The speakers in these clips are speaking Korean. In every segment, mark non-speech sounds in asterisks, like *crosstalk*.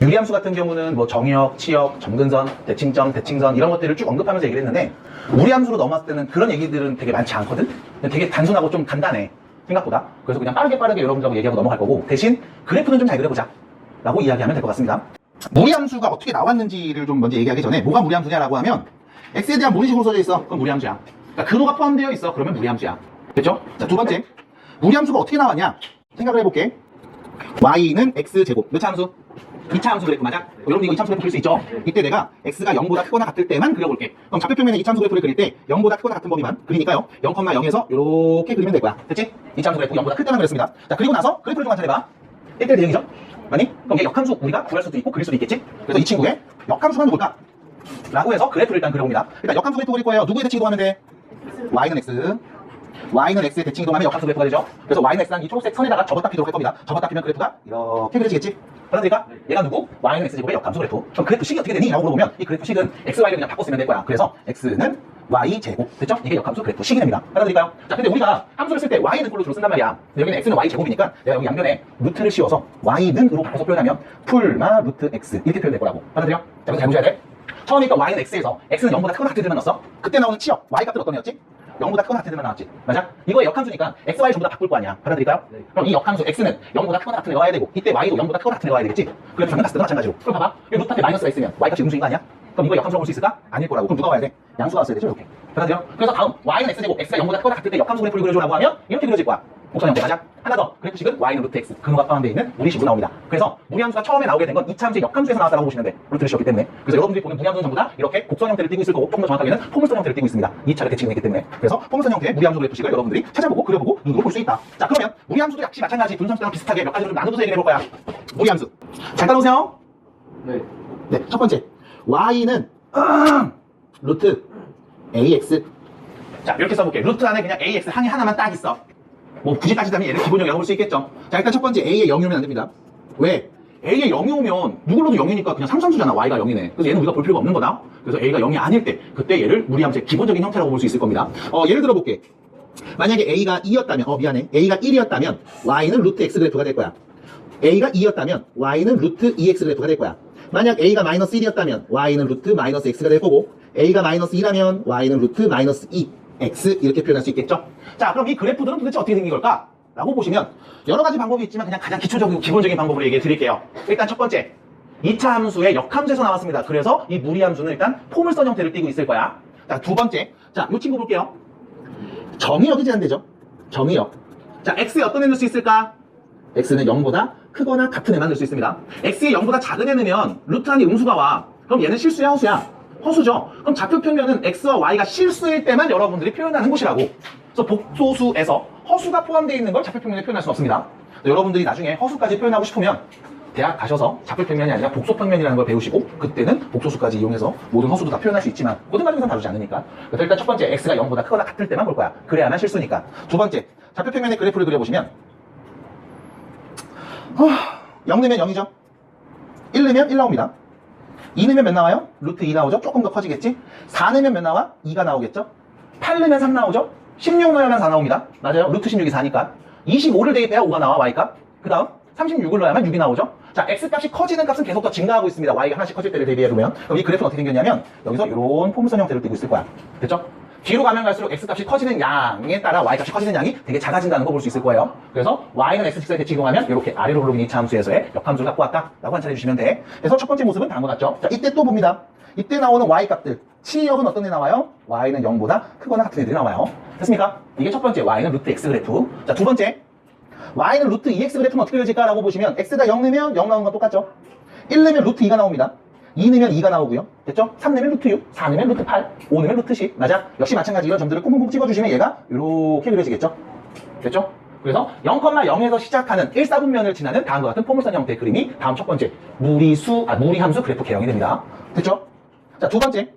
유리함수 같은 경우는 뭐 정역, 치역, 점근선, 대칭점, 대칭선 이런 것들을 쭉 언급하면서 얘기를 했는데 무리함수로 넘어왔을 때는 그런 얘기들은 되게 많지 않거든? 되게 단순하고 좀 간단해. 생각보다. 그래서 그냥 빠르게 빠르게 여러분들하고 얘기하고 넘어갈 거고 대신 그래프는 좀 잘 그려보자. 라고 이야기하면 될 것 같습니다. 무리함수가 어떻게 나왔는지를 좀 먼저 얘기하기 전에 뭐가 무리함수냐라고 하면 x에 대한 무리식으로 써져 있어. 그럼 무리함수야. 그러니까 근호가 포함되어 있어. 그러면 무리함수야. 됐죠? 자, 두 번째. 무리함수가 어떻게 나왔냐? 생각을 해볼게. y는 x제곱. 몇차 함수? 2차 함수 그래프 맞아? 어, 여러분 이거 2차 함수 그래프 그릴 수 있죠? 이때 내가 x가 0보다 크거나 같을 때만 그려볼게. 그럼 좌표평면에 2차 함수 그래프를 그릴 때 0보다 크거나 같은 범위만 그리니까요. 0,0에서 이렇게 그리면 될 거야. 됐지? 2차 함수 그래프 0보다 클 때만 그렸습니다. 자, 그리고 나서 그래프를 좀 관찰해봐. 1대1 대응이죠? 맞니? 그럼 얘 역함수 우리가 구할 수도 있고 그릴 수도 있겠지? 그래서 이 친구의 역함수가 뭘까? 라고 해서 그래프를 일단 그려봅니다. 일단 역함수 그래프 그릴 거예요. 누구의 대칭 이동하면 돼? y는 x, y는 x의 대칭 이동하면 역함수 그래프가 되죠. 그래서 y는 x랑 이 초록색 선에다가 접었다 피도록 할 겁니다. 접었다 피면 그래프가 이렇게 그려지겠지? 받아들일까? 얘가 누구? y는 x제곱의 역함수 그래프. 그럼 그래프 식이 어떻게 되니? 라고 물어보면 이 그래프 식은 x, y를 그냥 바꿔 쓰면 될 거야. 그래서 x는 y제곱. 됐죠? 이게 역함수 그래프 식이 됩니다. 받아들일까요? 자, 근데 우리가 함수를 쓸 때 y는 꼴로 주로 쓴단 말이야. 여기는 x는 y제곱이니까 내가 여기 양변에 루트를 씌워서 y는으로 바꿔서 표현하면 풀마 루트 x 이렇게 표현될 거라고. 받아들여? 자, 그럼 잘 보셔야 돼. 처음이니까 y는 x에서 x는 0보다 크거나 같을 때만 넣었어. 그때 나오는 치역 y 값들 어떤 애였지? 0보다 크거나 같을 때만 나왔지. 맞아? 이거의 역함수니까 x, y 전부 다 바꿀 거 아니야. 받아들일까요? 그럼 이 역함수 x는 0보다 크거나 같은 애가 와야 되고 이때 y도 0보다 크거나 같은 애가 와야 되겠지. 그래서 정면 갔을 때도 마찬가지로. 그럼 봐봐. 이 루트 앞에 마이너스가 있으면 y 값이 음수인 거 아니야? 그럼 이거 역함수로 볼수 있을까? 아닐 거라고. 그럼 누가 와야 돼? 양수가 왔어야 되죠, 이렇게. 받아들여? 그래서 다음 y는 x제곱 x가 0보다 크거나 같을 때 역함수 그래프를 그려줘라고 하면 이렇게 그려질 거야. 곡선 형태 맞아? 하나 더 그래프식은 y는 루트 x 근호가 포함되어 있는 무리식으로 나옵니다. 그래서 무리함수가 처음에 나오게 된건 2차 함수의 역함수에서 나왔다고 보시면 돼. 루트를 씌웠기 때문에. 그래서 여러분들이 보는 무리함수는 전부 다 이렇게 곡선 형태를 띠고 있을 거고 조금 더 정확하게는 포물선 형태를 띠고 있습니다. 2차를 대칭을 했기 때문에. 그래서 포물선 형태의 무리함수 그래프식을 여러분들이 찾아보고 그려보고 눈으로 볼 수 있다. 자 그러면 무리함수도 역시 마찬가지 분선수랑 비슷하게 몇 가지로 좀 나눠서 얘기해 볼 거야. 무리함수. 잘 따라오세요. 네. 네, 첫 번째. y는 *clears throat* 루트 ax. 자, 이렇게 써볼게. 루트 안에 그냥 ax 항이 하나만 딱 있어. 뭐 굳이 따지자면 얘를 기본형이라고 볼 수 있겠죠. 자, 일단 첫 번째 a에 0이 오면 안 됩니다. 왜? a에 0이 오면 누굴로도 0이니까 그냥 상상수잖아. y가 0이네. 그래서 얘는 우리가 볼 필요가 없는 거다. 그래서 a가 0이 아닐 때 그때 얘를 무리함수의 기본적인 형태라고 볼 수 있을 겁니다. 어, 예를 들어 볼게. 만약에 a가 2였다면, 어 미안해. a가 1이었다면 y는 루트 x 그래프가 될 거야. a가 2였다면 y는 루트 2x 그래프가 될 거야. 만약 a가 마이너스 1이었다면 y는 루트 마이너스 x가 될 거고 a가 마이너스 2라면 y는 루트 마이너스 2x 이렇게 표현할 수 있겠죠. 자 그럼 이 그래프들은 도대체 어떻게 생긴 걸까? 라고 보시면 여러 가지 방법이 있지만 그냥 가장 기초적이고 기본적인 방법으로 얘기해 드릴게요. 일단 첫 번째 2차 함수의 역함수에서 나왔습니다. 그래서 이 무리함수는 일단 포물선 형태를 띠고 있을 거야. 자 두 번째 자이 친구 볼게요. 정의역이 제한되죠. 정의역. 자, x에 어떤 애 넣을 수 있을까? x는 0보다 크거나 같은 애만 넣을 수 있습니다. x에 0보다 작은 애 넣으면 루트 안에 음수가 와. 그럼 얘는 실수야, 허수야? 허수죠. 그럼 좌표 평면은 x와 y가 실수일 때만 여러분들이 표현하는 곳이라고. 그래서 복소수에서 허수가 포함되어 있는 걸 좌표 평면에 표현할 수는 없습니다. 여러분들이 나중에 허수까지 표현하고 싶으면 대학 가셔서 좌표 평면이 아니라 복소 평면이라는 걸 배우시고 그때는 복소수까지 이용해서 모든 허수도 다 표현할 수 있지만 모든 과정에서는 다루지 않으니까 그래서 일단 첫 번째 x가 0보다 크거나 같을 때만 볼 거야 그래야만 실수니까 두 번째 좌표 평면의 그래프를 그려보시면 하, 0 넣으면 0이죠 1 넣으면 1 나옵니다 2 넣으면 몇 나와요? 루트 2 나오죠 조금 더 커지겠지 4 넣으면 몇 나와? 2가 나오겠죠 8 넣으면 3 나오죠 16 넣으면 4 나옵니다 맞아요 루트 16이 4니까 25를 대입해야 5가 나와 y값 그 다음 36을 넣어야만 6이 나오죠. 자, x값이 커지는 값은 계속 더 증가하고 있습니다. y가 하나씩 커질 때를 대비해보면. 그럼 이 그래프는 어떻게 생겼냐면 여기서 이런 포물선 형태를 띠고 있을 거야. 됐죠? 뒤로 가면 갈수록 x값이 커지는 양에 따라 y값이 커지는 양이 되게 작아진다는 거 볼 수 있을 거예요. 그래서 y는 x 직선에 대치 이동하면 이렇게 아래로 흘러오는 2차 함수에서의 역함수를 갖고 왔다 라고 관찰해 주시면 돼. 그래서 첫 번째 모습은 다음과 같죠? 자, 이때 또 봅니다. 이때 나오는 y 값들. 치역은 어떤 애 나와요? y는 0보다 크거나 같은 애들이 나와요. 됐습니까? 이게 첫 번째 y는 루트 x 그래프. 자, 두 번째 y는 루트 2x 그래프는 어떻게 그려질까라고 보시면 x가 0 넣으면 0 나오는 건 똑같죠? 1 넣으면 루트 2가 나옵니다. 2 넣으면 2가 나오고요. 됐죠? 3 넣으면 루트 6, 4 넣으면 루트 8, 5 넣으면 루트 10. 맞아? 역시 마찬가지 이런 점들을 꾹꾹꾹 찍어주시면 얘가 이렇게 그려지겠죠? 됐죠? 그래서 0,0에서 시작하는 1, 4분면을 지나는 다음과 같은 포물선 형태의 그림이 다음 첫 번째 무리수, 아, 무리함수 그래프 개형이 됩니다. 됐죠? 자, 두 번째.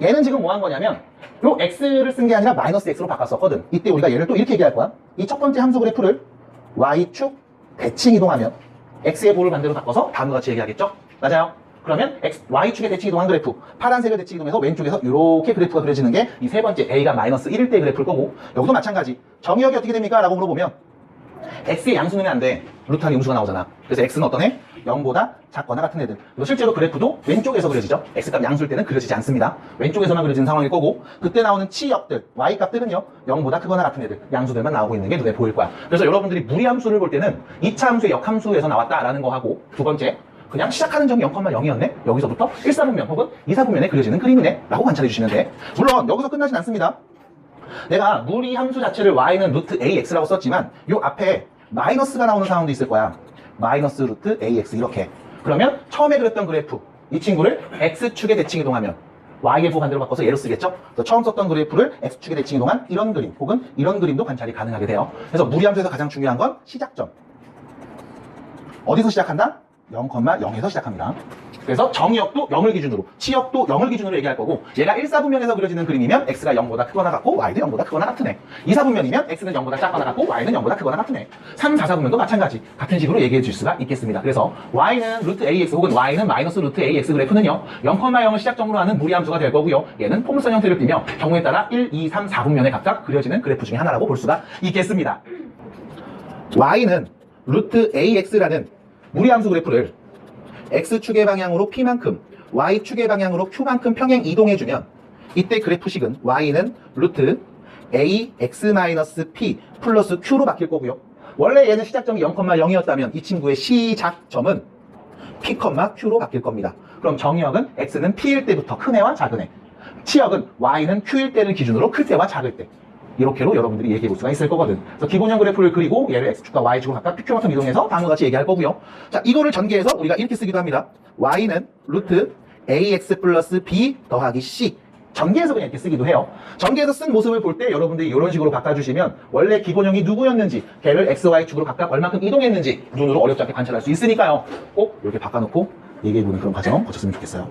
얘는 지금 뭐 한 거냐면 요 x를 쓴 게 아니라 마이너스 x로 바꿨었거든. 이때 우리가 얘를 또 이렇게 얘기할 거야. 이 첫 번째 함수 그래프를 y축 대칭 이동하면 x의 볼을 반대로 바꿔서 다음과 같이 얘기하겠죠? 맞아요. 그러면 x, y축의 대칭 이동한 그래프 파란색을 대칭 이동해서 왼쪽에서 이렇게 그래프가 그려지는 게 이 세 번째 a가 마이너스 1일 때 그래프일 거고 여기도 마찬가지 정의역이 어떻게 됩니까? 라고 물어보면 x의 양수는 안 돼. 루트하기 음수가 나오잖아. 그래서 x는 어떤 애? 0보다 작거나 같은 애들. 그리고 실제로 그래프도 왼쪽에서 그려지죠. x값 양수일 때는 그려지지 않습니다. 왼쪽에서만 그려지는 상황일 거고 그때 나오는 치역들, y값들은요. 0보다 크거나 같은 애들, 양수들만 나오고 있는 게 눈에 보일 거야. 그래서 여러분들이 무리함수를 볼 때는 2차 함수의 역함수에서 나왔다라는 거 하고 두 번째 그냥 시작하는 점이 0,0이었네? 여기서부터 1사분면 혹은 2사분면에 그려지는 그림이네? 라고 관찰해 주시면 돼. 물론 여기서 끝나진 않습니다. 내가 무리 함수 자체를 y는 루트 ax라고 썼지만 요 앞에 마이너스가 나오는 상황도 있을 거야. 마이너스 루트 ax 이렇게. 그러면 처음에 그렸던 그래프 이 친구를 x축에 대칭 이동하면 y의 부 반대로 바꿔서 예로 쓰겠죠? 그래서 처음 썼던 그래프를 x축에 대칭 이동한 이런 그림 혹은 이런 그림도 관찰이 가능하게 돼요. 그래서 무리 함수에서 가장 중요한 건 시작점. 어디서 시작한다? 0,0에서 시작합니다. 그래서 정의역도 0을 기준으로, 치역도 0을 기준으로 얘기할 거고, 얘가 1사분면에서 그려지는 그림이면 x가 0보다 크거나 같고, y도 0보다 크거나 애. 2사분면이면 x는 0보다 작거나 같고, y는 0보다 크거나 애. 3, 4사분면도 마찬가지. 같은 식으로 얘기해 줄 수가 있겠습니다. 그래서 y는 루트 ax 혹은 y는 마이너스 루트 ax 그래프는요, 0,0을 시작점으로 하는 무리함수가 될 거고요. 얘는 포물선 형태를 띠며 경우에 따라 1, 2, 3, 4분면에 각각 그려지는 그래프 중에 하나라고 볼 수가 있겠습니다. y는 루트 ax라는 무리함수 그래프를 x축의 방향으로 p만큼 y축의 방향으로 q만큼 평행 이동해주면 이때 그래프식은 y는 루트 ax-p 플러스 q로 바뀔 거고요. 원래 얘는 시작점이 0,0이었다면 이 친구의 시작점은 p, q로 바뀔 겁니다. 그럼 정의역은 x는 p일 때부터 큰 애와 작은 애, 치역은 y는 q일 때를 기준으로 클 때와 작을 때 이렇게로 여러분들이 얘기해 볼 수가 있을 거거든. 그래서 기본형 그래프를 그리고 얘를 x축과 y축으로 각각 pq만큼 이동해서 다음과 같이 얘기할 거고요. 자, 이거를 전개해서 우리가 이렇게 쓰기도 합니다. y는 루트 ax 플러스 b 더하기 c 전개해서 그냥 이렇게 쓰기도 해요. 전개해서 쓴 모습을 볼 때 여러분들이 이런 식으로 바꿔주시면 원래 기본형이 누구였는지 걔를 x, y 축으로 각각 얼마큼 이동했는지 눈으로 어렵지 않게 관찰할 수 있으니까요. 꼭 이렇게 바꿔놓고 얘기해보는 그런 과정 거쳤으면 좋겠어요.